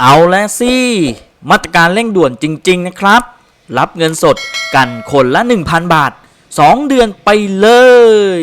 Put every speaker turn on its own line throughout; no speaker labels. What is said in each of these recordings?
เอาแล้วสิ มาตรการเร่งด่วนจริง ๆ นะครับ รับเงินสดกันคนละ 1,000 บาท 2 เดือนไปเลย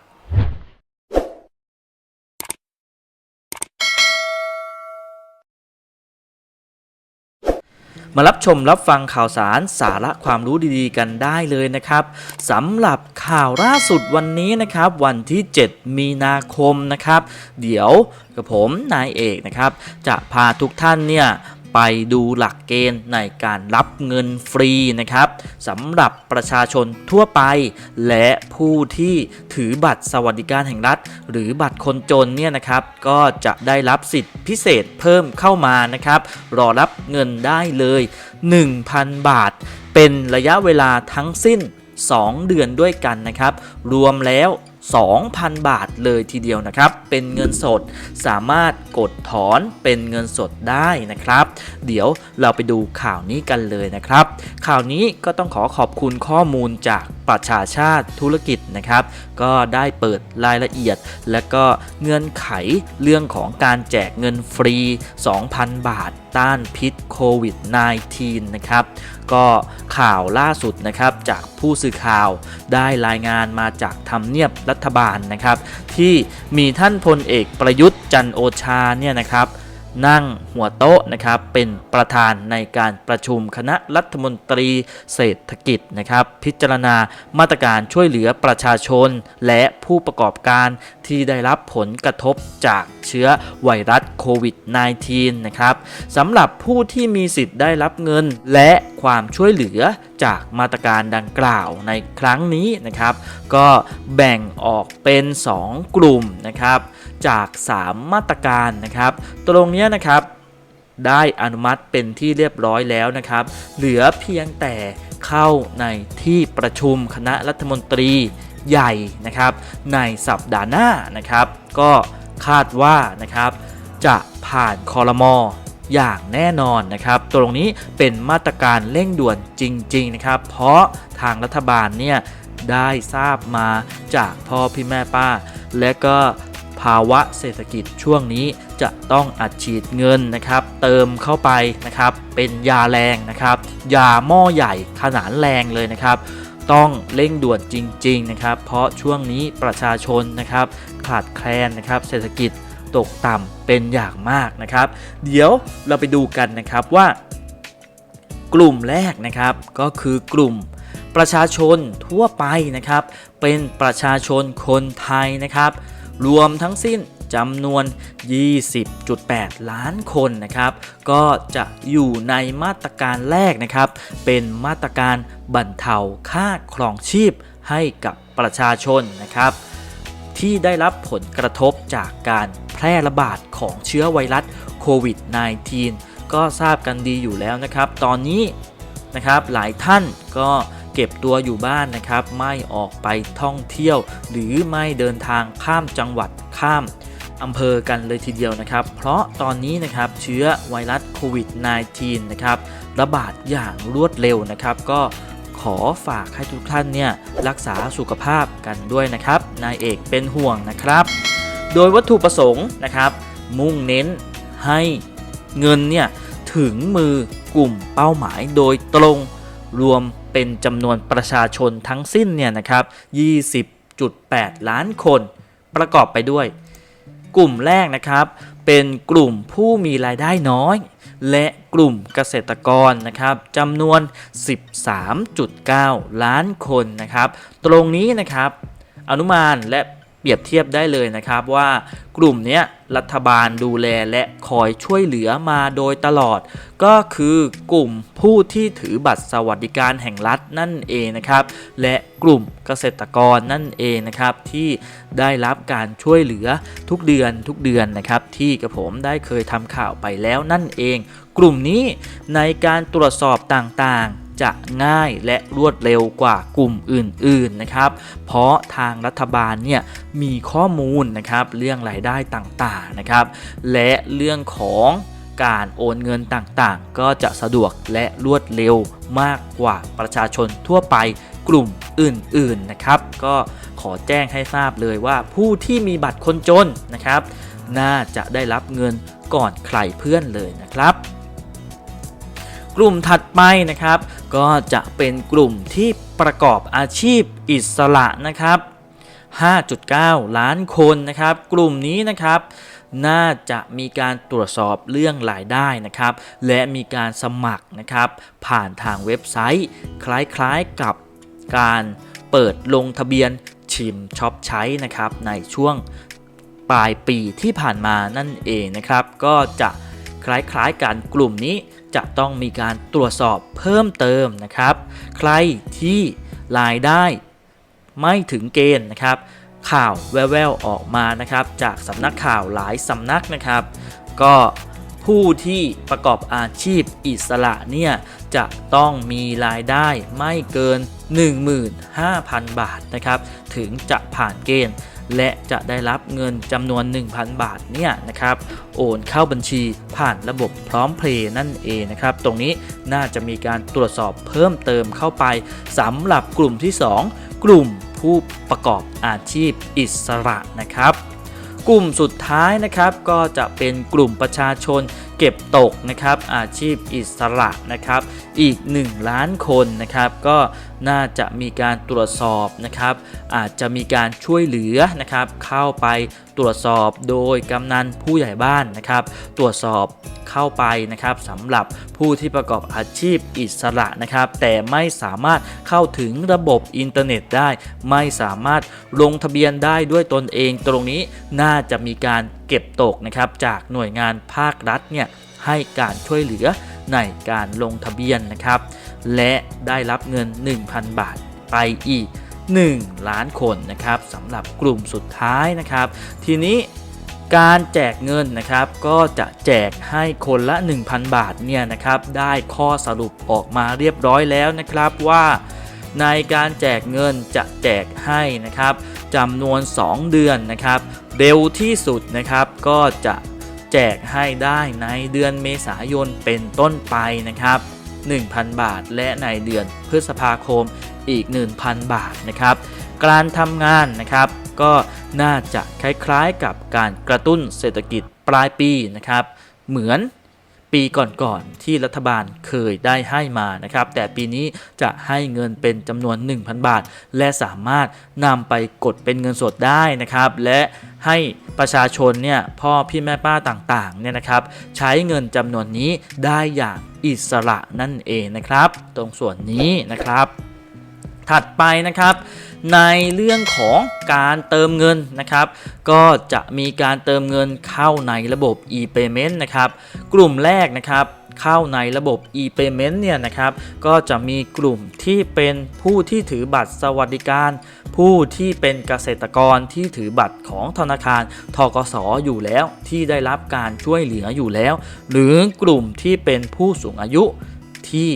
มารับชมรับฟังข่าวสารสาระความรู้ดีๆ กันได้เลยนะครับสำหรับข่าวล่าสุดวันนี้นะครับ วันที่ 7 มีนาคมนะครับ เดี๋ยวกับผมนายเอกนะครับ จะพาทุกท่านเนี่ย ไปดูหลักเกณฑ์ในการรับเงินฟรีนะครับสำหรับประชาชนทั่วไป และผู้ที่ถือบัตรสวัสดิการแห่งรัฐ หรือบัตรคนจนเนี่ยนะครับก็จะได้รับสิทธิพิเศษเพิ่มเข้ามานะครับรอรับเงินได้เลย 1,000 บาท เป็นระยะเวลาทั้งสิ้น 2 เดือนด้วยกันนะครับ รวมแล้ว 2,000 บาทเลยทีเดียวนะครับ เป็นเงินสดสามารถกดถอนเป็นเงินสดได้นะครับ เดี๋ยวเราไปดูข่าวนี้กันเลยนะครับ ข่าวนี้ก็ต้องขอขอบคุณข้อมูลจากประชาชาติธุรกิจนะครับ ก็ได้เปิดรายละเอียด และก็เงื่อนไขเรื่องของการแจกเงินฟรี 2,000 บาทต้านพิษโควิด -19 นะครับ ก็ข่าวล่าสุดนะครับจากผู้สื่อข่าวได้รายงานมาจากทำเนียบรัฐบาลนะครับ ที่มีท่านพลเอกประยุทธ์จันโอชาเนี่ยนะครับ นั่งหัวโต๊ะนะครับเป็นประธานในการประชุมคณะรัฐมนตรีเศรษฐกิจนะครับ พิจารณามาตรการช่วยเหลือประชาชน และผู้ประกอบการที่ได้รับผลกระทบจากเชื้อไวรัสโควิด -19 นะครับสำหรับผู้ที่มีสิทธิ์ได้รับเงิน และความช่วยเหลือจากมาตรการดังกล่าวในครั้งนี้นะครับ ก็แบ่งออกเป็น 2 กลุ่มนะครับ จาก 3 มาตรการนะครับตรงนี้นะครับได้อนุมัติเป็นที่เรียบร้อยแล้วนะครับ เหลือเพียงแต่เข้าในที่ประชุมคณะรัฐมนตรีใหญ่นะครับ ในสัปดาห์หน้านะครับ ก็คาดว่านะครับจะผ่านคอรมออย่างแน่นอนนะครับ ตรงนี้เป็นมาตรการเร่งด่วนจริง ๆ นะครับ เพราะทางรัฐบาลเนี่ยได้ทราบมาจากพ่อพี่แม่ป้า และก็ ภาวะเศรษฐกิจช่วงนี้จะต้องอัดฉีดเงินนะครับ เติมเข้าไปนะครับเป็นยาแรงนะครับ ยาหม้อใหญ่ขนาดแรงเลยนะครับ ต้องเร่งด่วนจริง ๆ นะครับ เพราะช่วงนี้ประชาชนนะครับ ขาดแคลนนะครับ เศรษฐกิจตกต่ำเป็นอย่างมากนะครับ เดี๋ยวเราไปดูกันนะครับว่ากลุ่มแรกนะครับก็คือกลุ่มประชาชนทั่วไปนะครับ เป็นประชาชนคนไทยนะครับ รวมทั้งสิ้นจำนวน 20.8 ล้านคนนะครับ ก็จะอยู่ในมาตรการแรกนะครับ เป็นมาตรการบรรเทาค่าครองชีพให้กับประชาชนนะครับ ที่ได้รับผลกระทบจากการแพร่ระบาดของเชื้อไวรัสโควิด -19 ก็ทราบกันดีอยู่แล้วนะครับ ตอนนี้นะครับหลายท่านก็ เก็บตัวอยู่บ้านนะครับ ไม่ออกไปท่องเที่ยว หรือไม่เดินทางข้ามจังหวัดข้ามอำเภอกันเลยทีเดียวนะครับ เพราะตอนนี้นะครับเชื้อไวรัสโควิด -19 นะครับระบาดอย่างรวดเร็วนะครับ ก็ขอฝากให้ทุกท่านเนี่ยรักษาสุขภาพกันด้วยนะครับ นายเอกเป็นห่วงนะครับ โดยวัตถุประสงค์นะครับ มุ่งเน้นให้เงินเนี่ยถึงมือกลุ่มเป้าหมายโดยตรงรวม เป็นจำนวนประชาชนทั้งสิ้นเนี่ยนะครับ 20.8 ล้านคนประกอบไปด้วย กลุ่มแรกนะครับ เป็นกลุ่มผู้มีรายได้น้อย และกลุ่มเกษตรกรนะครับจำนวน 13.9 ล้านคนนะครับ ตรงนี้นะครับ อนุมานและ เปรียบเทียบได้เลยนะครับว่ากลุ่มนี้รัฐบาลดูแลและคอยช่วยเหลือมาโดยตลอด ก็คือกลุ่มผู้ที่ถือบัตรสวัสดิการแห่งรัฐนั่นเองนะครับ และกลุ่มเกษตรกรนั่นเองนะครับที่ได้รับการช่วยเหลือทุกเดือนทุกเดือนนะครับที่กระผมได้เคยทำข่าวไปแล้วนั่นเอง กลุ่มนี้ในการตรวจสอบต่างๆ จะง่ายและรวดเร็วกว่ากลุ่มอื่นๆนะครับ เพราะทางรัฐบาลเนี่ยมีข้อมูลนะครับเรื่องรายได้ต่างๆนะครับ และเรื่องของการโอนเงินต่างๆ ก็จะสะดวกและรวดเร็วมากกว่าประชาชนทั่วไปกลุ่มอื่นๆนะครับ ก็ขอแจ้งให้ทราบเลยว่าผู้ที่มีบัตรคนจนนะครับ น่าจะได้รับเงินก่อนใครเพื่อนเลยนะครับ กลุ่มถัดไปนะครับ ก็จะเป็นกลุ่มที่ประกอบอาชีพอิสระนะครับ 5.9 ล้านคนนะครับ กลุ่มนี้นะครับ น่าจะมีการตรวจสอบเรื่องรายได้นะครับ และมีการสมัครนะครับ ผ่านทางเว็บไซต์ คล้ายๆกับการเปิดลงทะเบียนชิมช็อปใช้นะครับในช่วงปลายปีที่ผ่านมานั่นเองนะครับ ก็จะคล้ายๆกันกลุ่มนี้ จะต้องมีการตรวจสอบเพิ่มเติมนะครับ ใครที่รายได้ไม่ถึงเกณฑ์นะครับ ข่าวแว่วๆออกมานะครับ จากสำนักข่าวหลายสำนักนะครับ ก็ผู้ที่ประกอบอาชีพอิสระเนี่ยจะต้องมีรายได้ไม่เกิน 15,000 บาทนะครับ ถึงจะผ่านเกณฑ์ และจะได้รับเงินจำนวน 1,000 บาทเนี่ยนะครับโอนเข้าบัญชีผ่านระบบพร้อมเพลย์นั่นเองนะครับ ตรงนี้น่าจะมีการตรวจสอบเพิ่มเติมเข้าไปสำหรับกลุ่มที่ 2 กลุ่มผู้ประกอบอาชีพอิสระนะครับกลุ่มสุดท้ายนะครับก็จะเป็นกลุ่มประชาชนเก็บตกนะครับอาชีพอิสระนะครับ อีก 1 ล้านคนนะครับ ก็น่าจะมีการตรวจสอบนะครับ อาจจะมีการช่วยเหลือนะครับ เข้าไปตรวจสอบโดยกำนันผู้ใหญ่บ้านนะครับ ตรวจสอบเข้าไปนะครับสำหรับผู้ที่ประกอบอาชีพอิสระนะครับ แต่ไม่สามารถเข้าถึงระบบอินเทอร์เน็ตได้ ไม่สามารถลงทะเบียนได้ด้วยตนเองตรงนี้น่าจะมีการเก็บตกนะครับจากหน่วยงานภาครัฐเนี่ยให้การช่วยเหลือ ในการลงทะเบียนนะครับ และได้รับเงิน 1,000 บาทไปอีก 1 ล้านคนนะครับสำหรับกลุ่มสุดท้ายนะครับ ทีนี้การแจกเงินนะครับก็จะแจกให้คนละ 1,000 บาทเนี่ยนะครับได้ข้อสรุปออกมาเรียบร้อยแล้วนะครับว่าในการแจกเงินจะแจกให้นะครับจำนวน 2 เดือนนะครับ เร็วที่สุดนะครับก็จะ แจกให้ได้ในเดือนเมษายนเป็นต้นไปนะครับ 1,000 บาทและในเดือนพฤษภาคมอีก 1,000 บาทนะครับ การทำงานนะครับ ก็น่าจะคล้ายๆกับการกระตุ้นเศรษฐกิจปลายปีนะครับ เหมือน ปีก่อนๆที่รัฐบาลเคยได้ให้มานะครับ แต่ปีนี้จะให้เงินเป็นจำนวน 1,000 บาท และสามารถนำไปกดเป็นเงินสดได้นะครับ และให้ประชาชนเนี่ยพ่อพี่แม่ป้าต่างๆเนี่ยนะครับ ใช้เงินจำนวนนี้ได้อย่างอิสระนั่นเองนะครับ ตรงส่วนนี้นะครับ ถัดไปนะครับ ในเรื่องของการเติมเงินนะครับ ก็จะมีการเติมเงินเข้าในระบบ e-payment นะครับ กลุ่มแรกนะครับเข้าในระบบ e-payment เนี่ยนะครับ ก็จะมีกลุ่มที่เป็นผู้ที่ถือบัตรสวัสดิการ ผู้ที่เป็นเกษตรกรที่ถือบัตรของธนาคารทกสอยู่แล้วที่ได้รับการช่วยเหลืออยู่แล้ว หรือกลุ่มที่เป็นผู้สูงอายุที่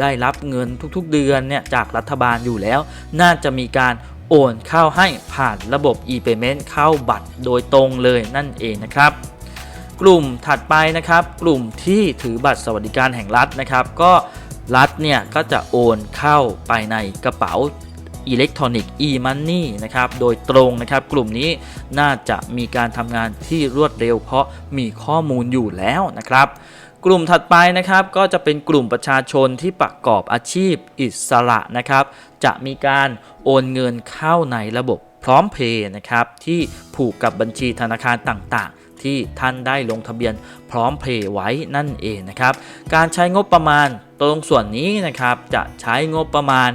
ได้รับเงินทุกๆเดือนเนี่ยจากรัฐบาลอยู่แล้ว น่าจะมีการโอนเข้าให้ผ่านระบบ e-payment เข้าบัตรโดยตรงเลยนั่นเองนะครับ กลุ่มถัดไปนะครับ กลุ่มที่ถือบัตรสวัสดิการแห่งรัฐนะครับ ก็รัฐเนี่ยก็จะโอนเข้าไปในกระเป๋าอิเล็กทรอนิกส์ e-money นะครับ โดยตรงนะครับ กลุ่มนี้น่าจะมีการทำงานที่รวดเร็ว เพราะมีข้อมูลอยู่แล้วนะครับ กลุ่มถัดไปนะครับก็จะเป็นกลุ่มประชาชนที่ประกอบอาชีพอิสระนะครับ จะมีการโอนเงินเข้าในระบบพร้อมเพย์นะครับที่ผูกกับบัญชีธนาคารต่างๆ ที่ท่านได้ลงทะเบียนพร้อมเพย์ไว้นั่นเองนะครับ การใช้งบประมาณตรงส่วนนี้นะครับจะใช้งบประมาณ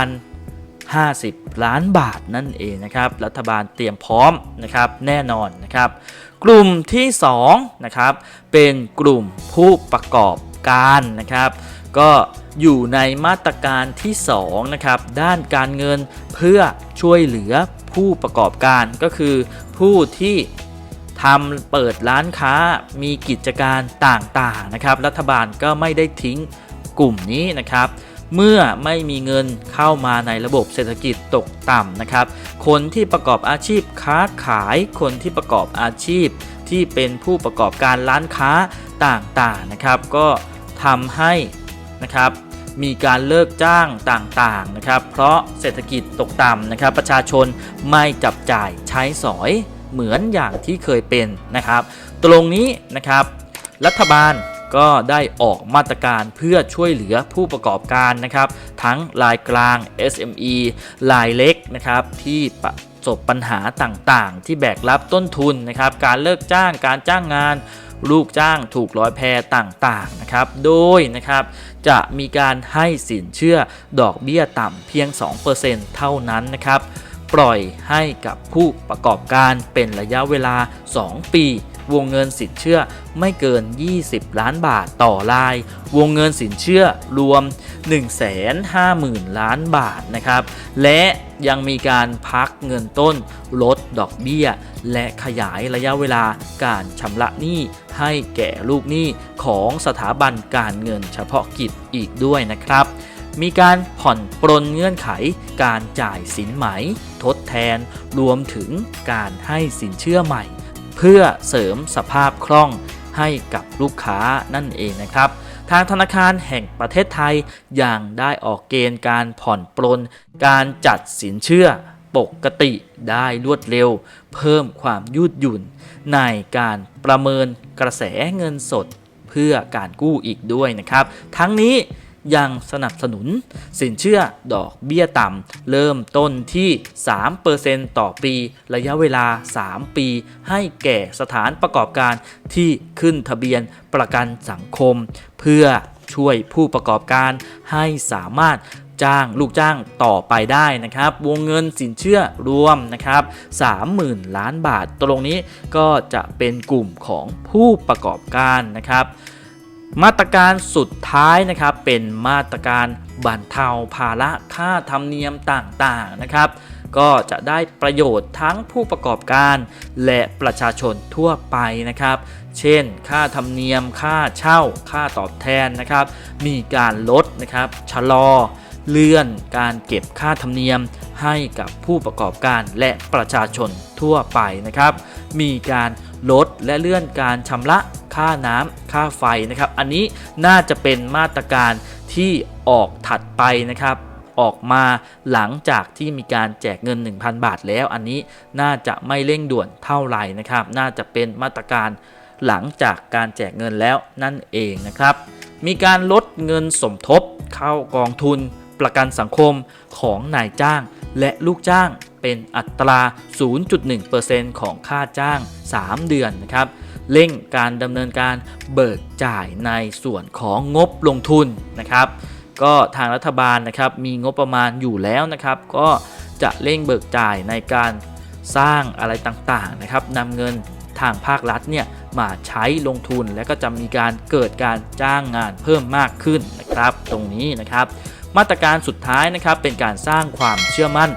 41,050 ล้านบาทนั่นเองนะครับ รัฐบาลเตรียมพร้อมนะครับแน่นอนนะครับ กลุ่มที่2นะครับเป็นกลุ่มผู้ประกอบการนะครับ ก็อยู่ในมาตรการที่2นะครับด้านการเงินเพื่อช่วยเหลือผู้ประกอบการก็คือ ผู้ที่ทำเปิดร้านค้ามีกิจการต่างๆนะครับ รัฐบาลก็ไม่ได้ทิ้งกลุ่มนี้นะครับ เมื่อไม่มีเงินเข้ามาในระบบเศรษฐกิจตกต่ำนะครับ คนที่ประกอบอาชีพค้าขาย คนที่ประกอบอาชีพ ที่เป็นผู้ประกอบการร้านค้าต่างๆนะครับ ก็ทำให้นะครับมีการเลิกจ้างต่างๆนะครับ เพราะเศรษฐกิจตกต่ำนะครับ ประชาชนไม่จับจ่ายใช้สอยเหมือนอย่างที่เคยเป็นนะครับ ตรงนี้นะครับ รัฐบาล ก็ได้ออกมาตรการเพื่อช่วยเหลือผู้ประกอบการนะครับ ทั้งรายกลาง SME รายเล็กนะครับที่ประสบปัญหาต่างๆ ที่แบกรับต้นทุนนะครับ การเลิกจ้างการจ้างงาน ลูกจ้างถูกร้อยแพต่างๆนะครับ โดยนะครับจะมีการให้สินเชื่อดอกเบี้ยต่ำเพียง 2%เท่านั้นนะครับ ปล่อยให้กับผู้ประกอบการเป็นระยะเวลา 2 ปี วงเงินสินเชื่อไม่เกิน 20 ล้านบาทต่อราย วงเงินสินเชื่อรวม 150,000 ล้านบาทนะครับ และยังมีการพักเงินต้น ลดดอกเบี้ย และขยายระยะเวลาการชำระหนี้ให้แก่ลูกหนี้ของสถาบันการเงินเฉพาะกิจอีกด้วยนะครับมีการผ่อนปรนเงื่อนไข การจ่ายสินไหม ทดแทน รวมถึงการให้สินเชื่อใหม่ เพื่อเสริมสภาพคล่องให้กับลูกค้านั่นเองนะครับ ทางธนาคารแห่งประเทศไทยยังได้ออกเกณฑ์การผ่อนปรนการจัดสินเชื่อปกติได้รวดเร็ว เพิ่มความยืดหยุ่น ในการประเมินกระแสเงินสดเพื่อการกู้อีกด้วยนะครับ ทั้งนี้ ยังสนับสนุน สินเชื่อดอกเบี้ยต่ำ เริ่มต้นที่ 3%ต่อปี ระยะเวลา 3 ปี ให้แก่สถานประกอบการที่ขึ้นทะเบียนประกันสังคม เพื่อช่วยผู้ประกอบการให้สามารถจ้างลูกจ้างต่อไปได้นะครับ วงเงินสินเชื่อรวมนะครับ 30,000 ล้านบาท ตรงนี้ก็จะเป็นกลุ่มของผู้ประกอบการนะครับ มาตรการสุดท้ายนะครับเป็นมาตรการบรรเทาภาระค่าธรรมเนียมต่างๆนะครับ ก็จะได้ประโยชน์ทั้งผู้ประกอบการและประชาชนทั่วไปนะครับ เช่น ค่าธรรมเนียม ค่าเช่า ค่าตอบแทนนะครับ มีการลดนะครับชะลอเลื่อนการเก็บค่าธรรมเนียมให้กับผู้ประกอบการและประชาชนทั่วไปนะครับ มีการลดและเลื่อนการชำระ ค่าน้ำค่าไฟนะครับ อันนี้น่าจะเป็นมาตรการที่ออกถัดไปนะครับออกมาหลังจากที่มีการแจกเงิน 1,000 บาทแล้ว อันนี้น่าจะไม่เร่งด่วนเท่าไหร่นะครับ น่าจะเป็นมาตรการหลังจากการแจกเงินแล้วนั่นเองนะครับ มีการลดเงินสมทบเข้ากองทุนประกันสังคมของนายจ้างและลูกจ้างเป็นอัตรา 0.1%ของค่าจ้าง 3 เดือนนะครับ เร่งการดำเนินการเบิกจ่ายในส่วนของงบลงทุนนะครับ ก็ทางรัฐบาลนะครับมีงบประมาณอยู่แล้วนะครับ ก็จะเร่งเบิกจ่ายในการสร้างอะไรต่างๆนะครับนำเงินทางภาครัฐเนี่ยมาใช้ลงทุนและก็จะมีการเกิดการจ้างงานเพิ่มมากขึ้นนะครับ ตรงนี้นะครับ มาตรการสุดท้ายนะครับเป็นการสร้างความเชื่อมั่น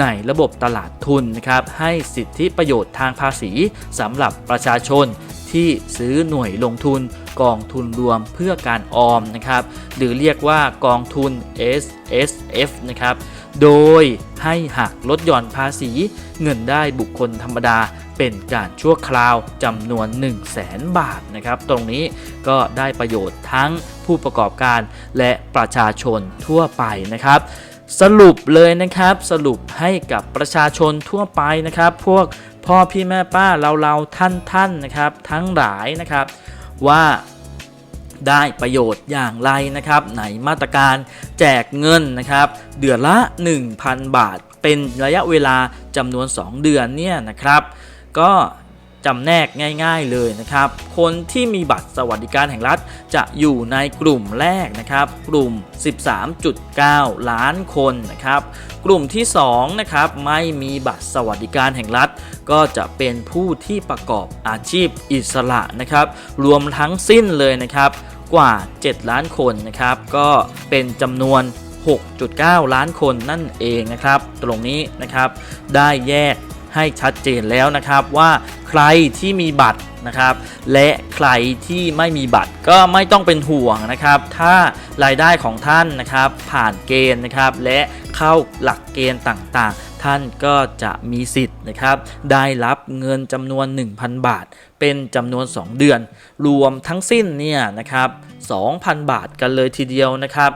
ในระบบตลาดทุนนะครับให้สิทธิประโยชน์ทางภาษีสำหรับประชาชนที่ซื้อหน่วยลงทุนกองทุนรวมเพื่อการออมนะครับหรือเรียกว่ากองทุน S S F นะครับโดยให้หักลดหย่อนภาษีเงินได้บุคคลธรรมดาเป็นการชั่วคราวจำนวน 1 0 0 0 0แสนบาทนะครับ ตรงนี้ก็ได้ประโยชน์ทั้งผู้ประกอบการและประชาชนทั่วไปนะครับ สรุปเลยนะครับสรุปให้กับประชาชนทั่วไปนะครับ พวกพ่อพี่แม่ป้าเราเราท่านท่านนะครับ ทั้งหลายนะครับว่าได้ประโยชน์อย่างไรนะครับในมาตรการแจกเงินนะครับ เดือนละ 1,000 บาท เป็นระยะเวลาจำนวน 2 เดือนเนี่ยนะครับ ก็ จำแนกง่ายๆเลยนะครับ คนที่มีบัตรสวัสดิการแห่งรัฐจะอยู่ในกลุ่มแรกนะครับ กลุ่ม 13.9 ล้านคนนะครับ กลุ่มที่2นะครับไม่มีบัตรสวัสดิการแห่งรัฐ ก็จะเป็นผู้ที่ประกอบอาชีพอิสระนะครับ รวมทั้งสิ้นเลยนะครับกว่า 7 ล้านคนนะครับ ก็เป็นจำนวน 6.9 ล้านคนนั่นเองนะครับ ตรงนี้นะครับ ได้แยก ให้ชัดเจนแล้วนะครับว่าใครที่มีบัตรนะครับ และใครที่ไม่มีบัตรก็ไม่ต้องเป็นห่วงนะครับ ถ้ารายได้ของท่านนะครับผ่านเกณฑ์นะครับ และเข้าหลักเกณฑ์ต่างๆ ท่านก็จะมีสิทธิ์นะครับ ได้รับเงินจำนวน 1,000 บาท เป็นจำนวน 2 เดือน รวมทั้งสิ้นเนี่ยนะครับ2,000 บาทกันเลยทีเดียวนะครับ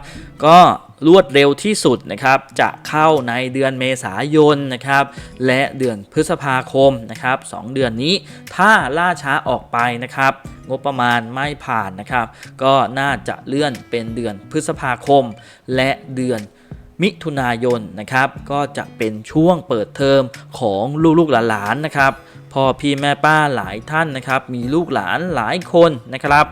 ก็ รวดเร็วที่สุดนะครับจะเข้าในเดือนเมษายนนะครับและเดือนพฤษภาคมนะครับสองเดือนนี้ถ้าล่าช้าออกไปนะครับงบประมาณไม่ผ่านนะครับ ก็น่าจะเลื่อนเป็นเดือนพฤษภาคม และเดือนมิถุนายนนะครับ ก็จะเป็นช่วงเปิดเทอมของลูกๆหลานๆนะครับพ่อพี่แม่ป้าหลายท่านนะครับ มีลูกหลานหลายคนนะครับ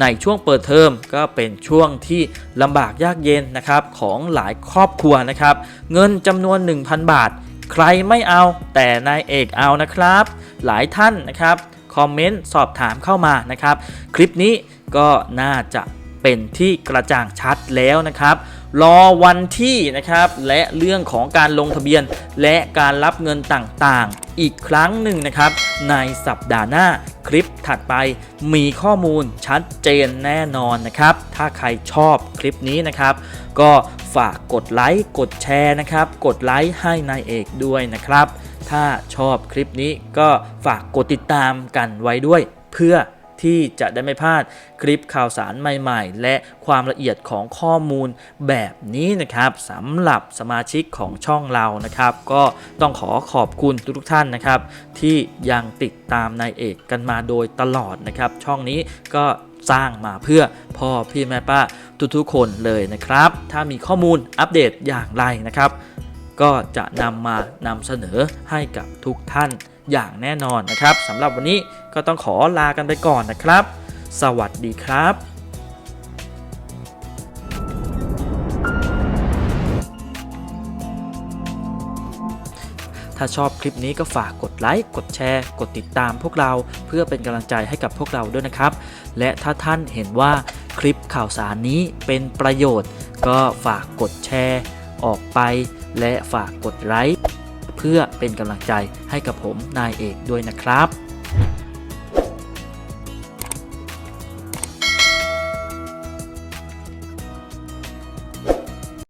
ในช่วงเปิดเทอมก็เป็นช่วงที่ลำบากยากเย็นนะครับของหลายครอบครัวนะครับ เงินจำนวน 1,000 บาท ใครไม่เอาแต่นายเอกเอานะครับ หลายท่านนะครับคอมเมนต์สอบถามเข้ามานะครับ คลิปนี้ก็น่าจะเป็นที่กระจ่างชัดแล้วนะครับ รอวันที่นะครับ และเรื่องของการลงทะเบียน และการรับเงินต่างๆ อีกครั้งหนึ่งนะครับ ในสัปดาห์หน้าคลิปถัดไปมีข้อมูลชัดเจนแน่นอนนะครับ ถ้าใครชอบคลิปนี้นะครับ ก็ฝากกดไลค์กดแชร์นะครับ กดไลค์ให้นายเอกด้วยนะครับ ถ้าชอบคลิปนี้ก็ฝากกดติดตามกันไว้ด้วยเพื่อ ที่จะได้ไม่พลาดคลิปข่าวสารใหม่ๆ และความละเอียดของข้อมูลแบบนี้นะครับสำหรับสมาชิกของช่องเรานะครับ ก็ต้องขอขอบคุณทุกๆท่านนะครับ ที่ยังติดตามนายเอกกันมาโดยตลอดนะครับ ช่องนี้ก็สร้างมาเพื่อพ่อพี่แม่ป้าทุกๆคนเลยนะครับ ถ้ามีข้อมูลอัปเดตอย่างไรนะครับ ก็จะนำมานำเสนอให้กับทุกท่านอย่างแน่นอนนะครับสำหรับวันนี้ ก็ต้องขอลากันไปก่อนนะครับ สวัสดีครับถ้าชอบคลิปนี้ก็ฝากกดไลค์ กดแชร์ กดติดตามพวกเราเพื่อเป็นกำลังใจให้กับพวกเราด้วยนะครับ และถ้าท่านเห็นว่าคลิปข่าวสารนี้เป็นประโยชน์ ก็ฝากกดแชร์ ออกไป และฝากกดไลค์เพื่อเป็นกำลังใจให้กับผมนายเอกด้วยนะครับ